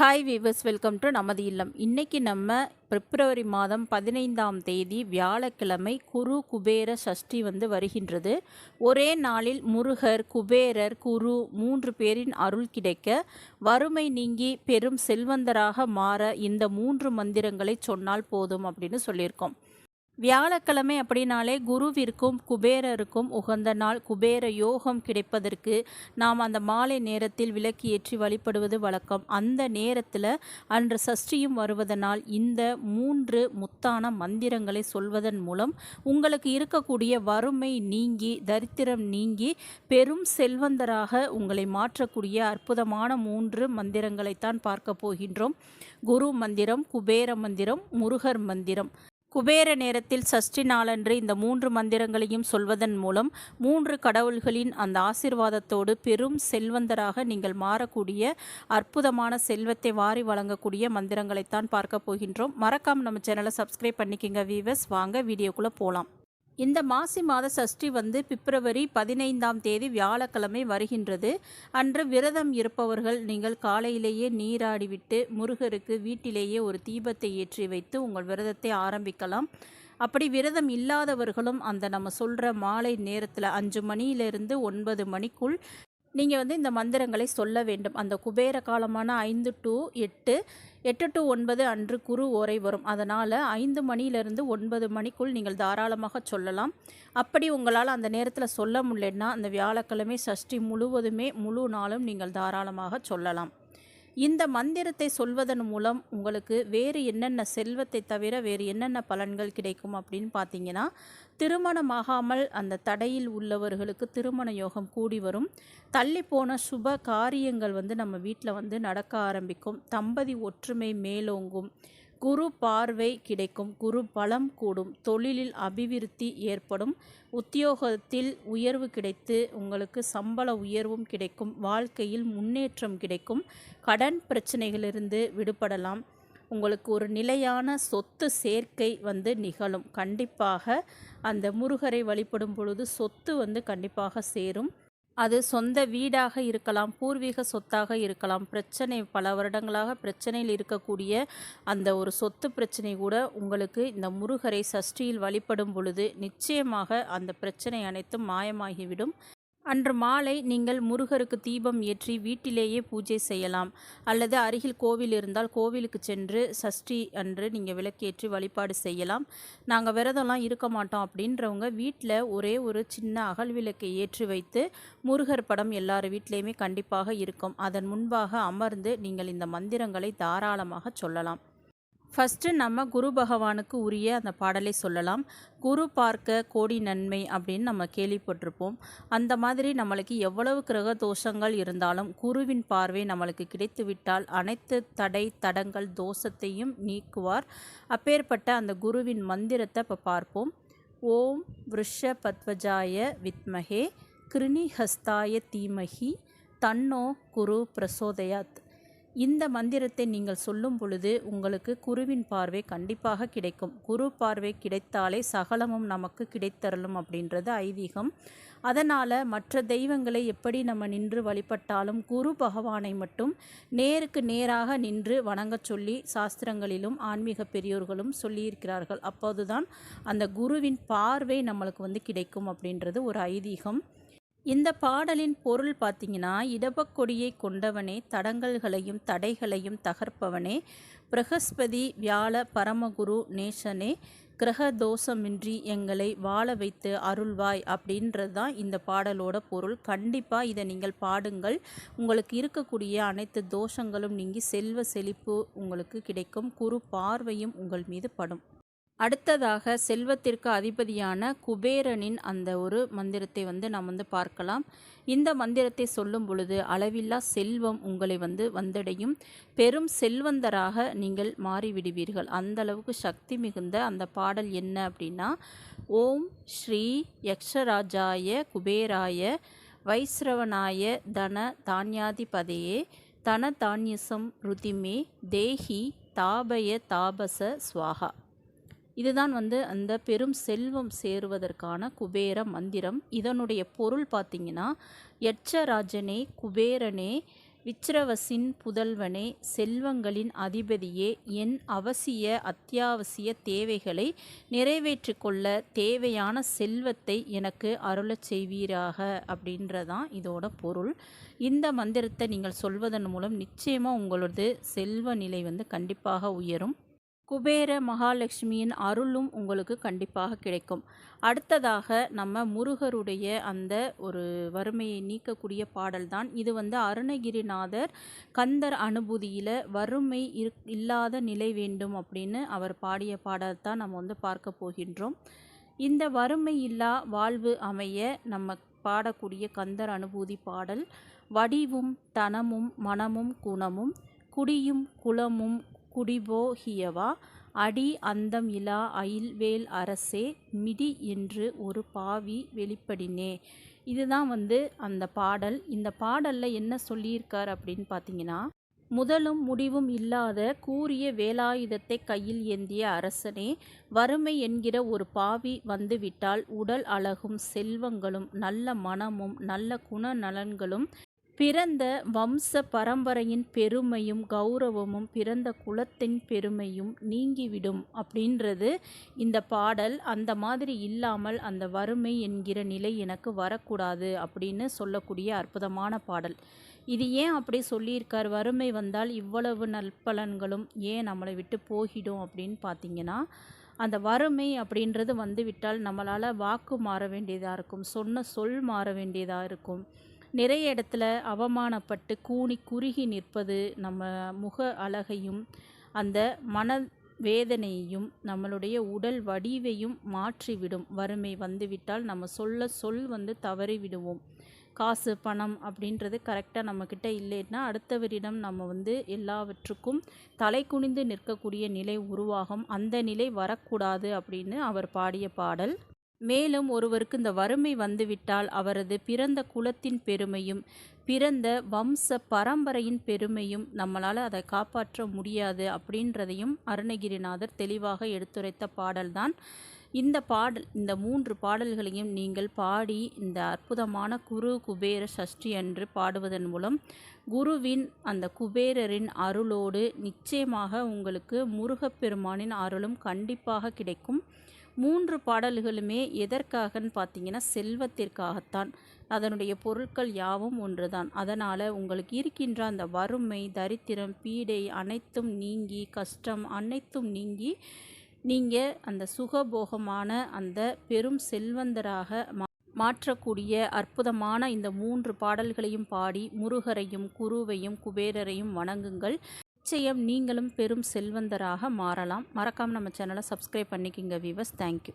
Hi viewers welcome to நமது இல்லம். இன்றைக்கி நம்ம பிப்ரவரி மாதம் பதினைந்தாம் தேதி வியாழக்கிழமை குரு குபேர சஷ்டி வந்து வருகின்றது. ஒரே நாளில் முருகர் குபேரர் குரு மூன்று பேரின் அருள் கிடைக்க வறுமை நீங்கி பெரும் செல்வந்தராக மாற இந்த மூன்று மந்திரங்களை சொன்னால் போதும் அப்படின்னு சொல்லியிருக்கோம். வியாழக்கிழமை அப்படின்னாலே குருவிற்கும் குபேரருக்கும் உகந்த நாள். குபேர யோகம் கிடைப்பதற்கு நாம் அந்த மாலை நேரத்தில் விளக்கு ஏற்றி வழிபடுவது வழக்கம். அந்த நேரத்தில் அன்று சஷ்டியும் வருவதனால் இந்த மூன்று முத்தான மந்திரங்களை சொல்வதன் மூலம் உங்களுக்கு இருக்கக்கூடிய வறுமை நீங்கி தரித்திரம் நீங்கி பெரும் செல்வந்தராக உங்களை மாற்றக்கூடிய அற்புதமான மூன்று மந்திரங்களைத்தான் பார்க்க போகின்றோம். குரு மந்திரம் குபேர மந்திரம் முருகர் மந்திரம். குபேர நேரத்தில் சஷ்டி நாளன்று இந்த மூன்று மந்திரங்களையும் சொல்வதன் மூலம் மூன்று கடவுள்களின் அந்த ஆசிர்வாதத்தோடு பெரும் செல்வந்தராக நீங்கள் மாறக்கூடிய அற்புதமான செல்வத்தை வாரி வழங்கக்கூடிய மந்திரங்களைத்தான் பார்க்க போகின்றோம். மறக்காமல் நம்ம சேனலை சப்ஸ்கிரைப் பண்ணிக்கிங்க வீவர்ஸ் வாங்க வீடியோக்குள்ளே போகலாம் இந்த மாசி மாத சஷ்டி வந்து பிப்ரவரி பதினைந்தாம் தேதி வியாழக்கிழமை வருகின்றது. அன்று விரதம் இருப்பவர்கள் நீங்கள் காலையிலேயே நீராடிவிட்டு முருகருக்கு வீட்டிலேயே ஒரு தீபத்தை ஏற்றி வைத்து உங்கள் விரதத்தை ஆரம்பிக்கலாம். அப்படி விரதம் இல்லாதவர்களும் அந்த நம்ம சொல்கிற மாலை நேரத்தில் அஞ்சு மணியிலிருந்து ஒன்பது மணிக்குள் நீங்கள் வந்து இந்த மந்திரங்களை சொல்ல வேண்டும். அந்த குபேர காலமான ஐந்து டு எட்டு எட்டு டு ஒன்பது அன்று குரு ஓரை வரும். அதனால் ஐந்து மணியிலிருந்து ஒன்பது மணிக்குள் நீங்கள் தாராளமாக சொல்லலாம். அப்படி உங்களால் அந்த நேரத்தில் சொல்ல முடியலன்னா அந்த வியாழக்கிழமை சஷ்டி முழுவதுமே முழு நாளும் நீங்கள் தாராளமாக சொல்லலாம். இந்த மந்திரத்தை சொல்வதன் மூலம் உங்களுக்கு வேறு என்னென்ன செல்வத்தை தவிர வேறு என்னென்ன பலன்கள் கிடைக்கும் அப்படின்னு பார்த்தீங்கன்னா திருமணமாகாமல் அந்த தடையில் உள்ளவர்களுக்கு திருமண யோகம் கூடி வரும். தள்ளி போன சுப காரியங்கள் வந்து நம்ம வீட்டில் வந்து நடக்க ஆரம்பிக்கும். தம்பதி ஒற்றுமை மேலோங்கும். குரு பார்வை கிடைக்கும் குரு பலம் கூடும் தொழிலில் அபிவிருத்தி ஏற்படும் உத்தியோகத்தில் உயர்வு கிடைத்து உங்களுக்கு சம்பள உயர்வும் கிடைக்கும் வாழ்க்கையில் முன்னேற்றம் கிடைக்கும் கடன் பிரச்சனைகளிலிருந்து விடுபடலாம். உங்களுக்கு ஒரு நிலையான சொத்து சேர்க்கை வந்து நிகழும். கண்டிப்பாக அந்த முருகரை வழிபடும் பொழுது சொத்து வந்து கண்டிப்பாக சேரும். அது சொந்த வீடாக இருக்கலாம் பூர்வீக சொத்தாக இருக்கலாம். பிரச்சனை பல வருடங்களாக பிரச்சனையில் இருக்கக்கூடிய அந்த ஒரு சொத்து பிரச்சனை கூட உங்களுக்கு இந்த முருகரை சஷ்டியில் வழிபடும் பொழுது நிச்சயமாக அந்த பிரச்சனை அனைத்தும் மாயமாகிவிடும். அன்று மாலை நீங்கள் முருகருக்கு தீபம் ஏற்றி வீட்டிலேயே பூஜை செய்யலாம். அல்லது அருகில் கோவில் இருந்தால் கோவிலுக்கு சென்று சஷ்டி அன்று நீங்கள் விளக்கேற்றி வழிபாடு செய்யலாம். நாங்கள் விரதம்லாம் இருக்க மாட்டோம் அப்படின்றவங்க வீட்டில் ஒரே ஒரு சின்ன அகல் விளக்கை ஏற்றி வைத்து முருகர் படம் எல்லார் வீட்லேயுமே கண்டிப்பாக இருக்கும். அதன் முன்பாக அமர்ந்து நீங்கள் இந்த மந்திரங்களை தாராளமாக சொல்லலாம். ஃபஸ்ட்டு நம்ம குரு பகவானுக்கு உரிய அந்த பாடலை சொல்லலாம். குரு பார்க்க கோடி நன்மை அப்படின்னு நம்ம கேள்விப்பட்டிருப்போம். அந்த மாதிரி நம்மளுக்கு எவ்வளவு கிரக தோஷங்கள் இருந்தாலும் குருவின் பார்வை நம்மளுக்கு கிடைத்துவிட்டால் அனைத்து தடை தடங்கள் தோஷத்தையும் நீக்குவார். அப்பேற்பட்ட அந்த குருவின் மந்திரத்தை இப்போ பார்ப்போம். ஓம் விருஷ பத்வஜாய வித்மகே கிருணிஹஸ்தாய தீமகி தன்னோ குரு பிரசோதயாத். இந்த மந்திரத்தை நீங்கள் சொல்லும் பொழுது உங்களுக்கு குருவின் பார்வை கண்டிப்பாக கிடைக்கும். குரு பார்வை கிடைத்தாலே சகலமும் நமக்கு கிடைத்தரலும் அப்படின்றது ஐதீகம். அதனால் மற்ற தெய்வங்களை எப்படி நம்ம நின்று வழிபட்டாலும் குரு பகவானை மட்டும் நேருக்கு நேராக நின்று வணங்கச் சொல்லி சாஸ்திரங்களிலும் ஆன்மீக பெரியோர்களும் சொல்லியிருக்கிறார்கள். அப்போதுதான் அந்த குருவின் பார்வை நம்மளுக்கு வந்து கிடைக்கும் அப்படின்றது ஒரு ஐதீகம். இந்த பாடலின் பொருள் பார்த்தீங்கன்னா இடபக்கொடியை கொண்டவனே தடங்கல்களையும் தடைகளையும் தகர்ப்பவனே பிரகஸ்பதி வியாழ பரமகுரு நேசனே கிரக தோஷமின்றி எங்களை வாழ வைத்து அருள்வாய் அப்படின்றது தான் இந்த பாடலோட பொருள். கண்டிப்பாக இதை நீங்கள் பாடுங்கள். உங்களுக்கு இருக்கக்கூடிய அனைத்து தோஷங்களும் நீங்கி செல்வ செழிப்பு உங்களுக்கு கிடைக்கும். குரு பார்வையும் உங்கள் மீது படும். அடுத்ததாக செல்வத்திற்கு அதிபதியான குபேரனின் அந்த ஒரு மந்திரத்தை வந்து நாம் வந்து பார்க்கலாம். இந்த மந்திரத்தை சொல்லும் பொழுது அளவில்லா செல்வம் உங்களை வந்து வந்தடையும். பெரும் செல்வந்தராக நீங்கள் மாறிவிடுவீர்கள். அந்த அளவுக்கு சக்தி மிகுந்த அந்த பாடல் என்ன அப்படின்னா ஓம் ஸ்ரீ யக்ஷராஜாய குபேராய வைஸ்ரவனாய தன தானியாதிபதையே தன தானியசம் ருதிமே தேஹி தாபய தாபச ஸ்வாகா இதுதான் வந்து அந்த பெரும் செல்வம் சேருவதற்கான குபேர மந்திரம். இதனுடைய பொருள் பார்த்திங்கன்னா யட்சராஜனே குபேரனே விச்ரவசின் புதல்வனே செல்வங்களின் அதிபதியே என் அவசிய அத்தியாவசிய தேவைகளை நிறைவேற்றி கொள்ள தேவையான செல்வத்தை எனக்கு அருளச் செய்வீராக அப்படின்றதான் இதோட பொருள். இந்த மந்திரத்தை நீங்கள் சொல்வதன் மூலம் நிச்சயமாக உங்களது செல்வ நிலை வந்து கண்டிப்பாக உயரும். குபேர மகாலட்சுமியின் அருளும் உங்களுக்கு கண்டிப்பாக கிடைக்கும். அடுத்ததாக நம்ம முருகருடைய அந்த ஒரு வறுமையை நீக்கக்கூடிய பாடல்தான். இது வந்து அருணகிரிநாதர் கந்தர் அனுபூதியில் வறுமை இரு இல்லாத நிலை வேண்டும் அப்படின்னு அவர் பாடிய பாடல்தான் நம்ம வந்து பார்க்க போகின்றோம். இந்த வறுமை இல்லா வாழ்வு அமைய நம்ம பாடக்கூடிய கந்தர் அனுபூதி பாடல் வடிவும் தனமும் மனமும் குணமும் குடியும் குலமும் குடிபோ ஹியவா? அடி அந்தம் இலா அயில்வேல் அரசே மிடி என்று ஒரு பாவி வெளிப்படினே. இதுதான் வந்து அந்த பாடல். இந்த பாடலில் என்ன சொல்லியிருக்கார் அப்படின்னு பார்த்தீங்கன்னா முதலும் முடிவும் இல்லாத கூறிய வேலாயுதத்தை கையில் ஏந்திய அரசனே வறுமை என்கிற ஒரு பாவி வந்துவிட்டால் உடல் அழகும் செல்வங்களும் நல்ல மனமும் நல்ல குணநலன்களும் பிறந்த வம்ச பரம்பரையின் பெருமையும் கௌரவமும் பிறந்த குலத்தின் பெருமையும் நீங்கிவிடும் அப்படின்றது இந்த பாடல். அந்த மாதிரி இல்லாமல் அந்த வறுமை என்கிற நிலை எனக்கு வரக்கூடாது அப்படின்னு சொல்லக்கூடிய அற்புதமான பாடல். இது ஏன் அப்படி சொல்லியிருக்கார்? வறுமை வந்தால் இவ்வளவு நற்பலன்களும் ஏன் நம்மளை விட்டு போகிடும் அப்படின்னு பார்த்தீங்கன்னா அந்த வறுமை அப்படின்றது வந்து விட்டால் நம்மளால் வாக்கு மாற வேண்டியதாக இருக்கும் சொன்ன சொல் மாற வேண்டியதாக இருக்கும். நிறைய இடத்துல அவமானப்பட்டு கூனி குறுகி நிற்பது நம்ம முக அழகையும் அந்த மன வேதனையையும் நம்மளுடைய உடல் வடிவையும் மாற்றிவிடும். வறுமை வந்துவிட்டால் நம்ம சொல்ல சொல் வந்து தவறிவிடுவோம். காசு பணம் அப்படின்றது கரெக்டாக நம்மக்கிட்ட இல்லைன்னா அடுத்தவரிடம் நம்ம வந்து எல்லாவற்றுக்கும் தலை குனிந்து நிற்கக்கூடிய நிலை உருவாகும். அந்த நிலை வரக்கூடாது அப்படின்னு அவர் பாடிய பாடல். மேலும் ஒருவருக்கு இந்த வறுமை வந்துவிட்டால் அவரது பிறந்த குலத்தின் பெருமையும் பிறந்த வம்ச பரம்பரையின் பெருமையும் நம்மளால் அதை காப்பாற்ற முடியாது அப்படின்றதையும் அருணகிரிநாதர் தெளிவாக எடுத்துரைத்த பாடல்தான். இந்த பாடல் இந்த மூன்று பாடல்களையும் நீங்கள் பாடி இந்த அற்புதமான குரு குபேர சஷ்டி என்று பாடுவதன் மூலம் குருவின் அந்த குபேரரின் அருளோடு நிச்சயமாக உங்களுக்கு முருகப்பெருமானின் அருளும் கண்டிப்பாக கிடைக்கும். மூன்று பாடல்களுமே எதற்காகன்னு பார்த்தீங்கன்னா செல்வத்திற்காகத்தான். அதனுடைய பொருட்கள் யாவும் ஒன்றுதான். அதனால் உங்களுக்கு இருக்கின்ற அந்த வறுமை தரித்திரம் பீடை அனைத்தும் நீங்கி கஷ்டம் அனைத்தும் நீங்கி நீங்கள் அந்த சுகபோகமான அந்த பெரும் செல்வந்தராக மாற்றக்கூடிய அற்புதமான இந்த மூன்று பாடல்களையும் பாடி முருகரையும் குருவையும் குபேரரையும் வணங்குங்கள். நிச்சயம் நீங்களும் பெரும் செல்வந்தராக மாறலாம். மறக்காமல் நம்ம சேனலை சப்ஸ்கிரைப் பண்ணிக்கிங்க வீவர்ஸ் தேங்க்யூ